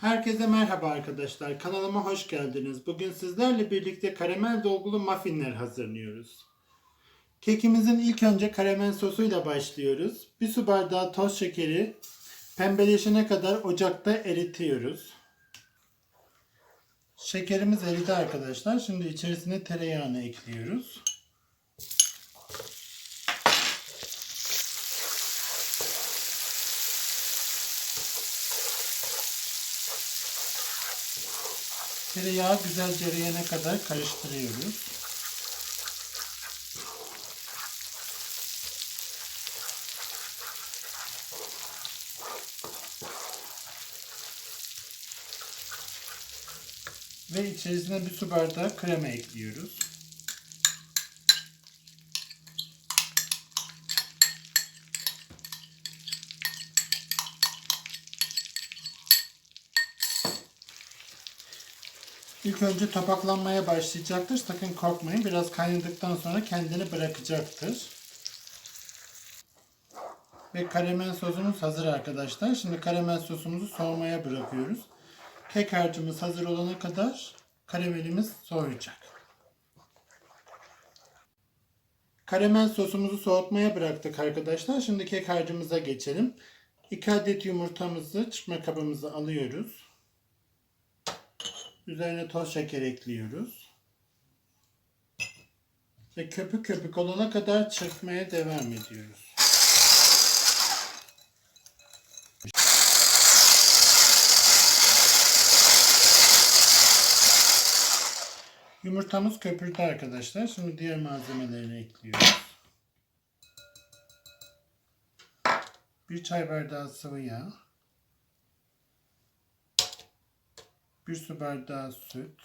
Herkese merhaba arkadaşlar. Kanalıma hoş geldiniz. Bugün sizlerle birlikte karamel dolgulu muffinler hazırlıyoruz. Kekimizin ilk önce karamel sosuyla başlıyoruz. Bir su bardağı toz şekeri pembeleşene kadar ocakta eritiyoruz. Şekerimiz eridi arkadaşlar. Şimdi içerisine tereyağını ekliyoruz. Tereyağı güzelce eriyene kadar karıştırıyoruz. Ve içerisine bir su bardağı krema ekliyoruz. İlk önce topaklanmaya başlayacaktır. Sakın korkmayın. Biraz kaynadıktan sonra kendini bırakacaktır. Ve karamel sosumuz hazır arkadaşlar. Şimdi karamel sosumuzu soğumaya bırakıyoruz. Kek harcımız hazır olana kadar karamelimiz soğuyacak. Karamel sosumuzu soğutmaya bıraktık arkadaşlar. Şimdi kek harcımıza geçelim. 2 adet yumurtamızı çırpma kabımıza alıyoruz. Üzerine toz şeker ekliyoruz. Ve köpük köpük olana kadar çırpmaya devam ediyoruz. Yumurtamız köpürdü arkadaşlar. Şimdi diğer malzemelerini ekliyoruz. Bir çay bardağı sıvı yağ. Bir su bardağı süt.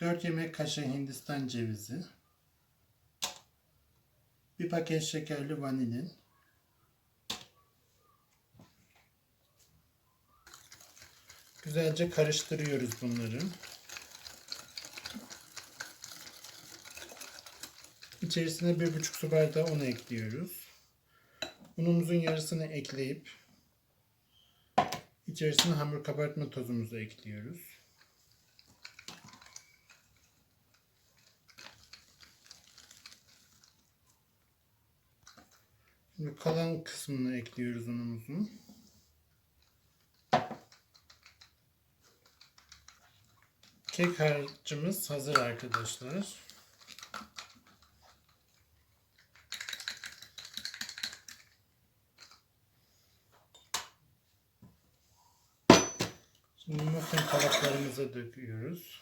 4 yemek kaşığı hindistan cevizi. Bir paket şekerli vanilin. Güzelce karıştırıyoruz bunları. İçerisine bir buçuk su bardağı un ekliyoruz. Unumuzun yarısını ekleyip İçerisine hamur kabartma tozumuzu ekliyoruz. Şimdi kalan kısmını ekliyoruz unumuzun. Kek harcımız hazır arkadaşlar. Muffin tabaklarımıza döküyoruz.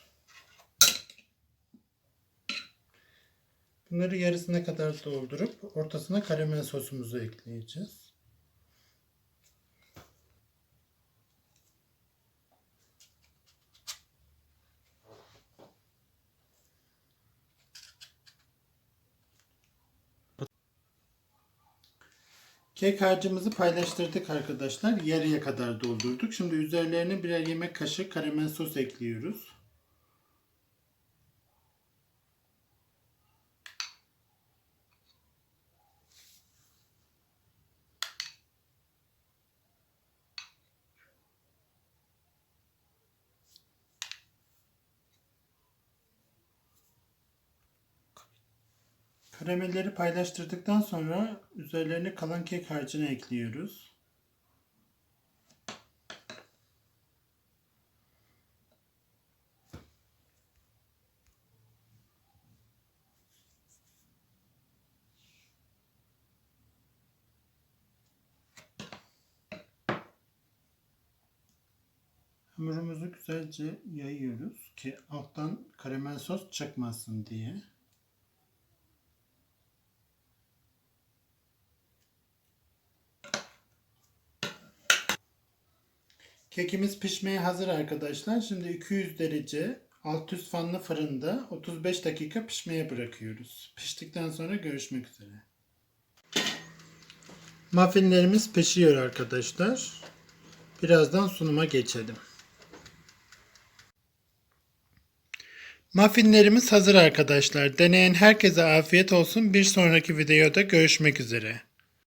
Bunları yarısına kadar doldurup ortasına karamel sosumuzu ekleyeceğiz. Kek harcımızı paylaştırdık arkadaşlar. Yarıya kadar doldurduk. Şimdi üzerlerine birer yemek kaşığı karamel sos ekliyoruz. Karamelleri paylaştırdıktan sonra üzerlerine kalan kek harcını ekliyoruz. Hamurumuzu güzelce yayıyoruz ki alttan karamel sos çıkmasın diye. Kekimiz pişmeye hazır arkadaşlar. Şimdi 200 derece alt üst fanlı fırında 35 dakika pişmeye bırakıyoruz. Piştikten sonra görüşmek üzere. Muffinlerimiz pişiyor arkadaşlar. Birazdan sunuma geçelim. Muffinlerimiz hazır arkadaşlar. Deneyen herkese afiyet olsun. Bir sonraki videoda görüşmek üzere.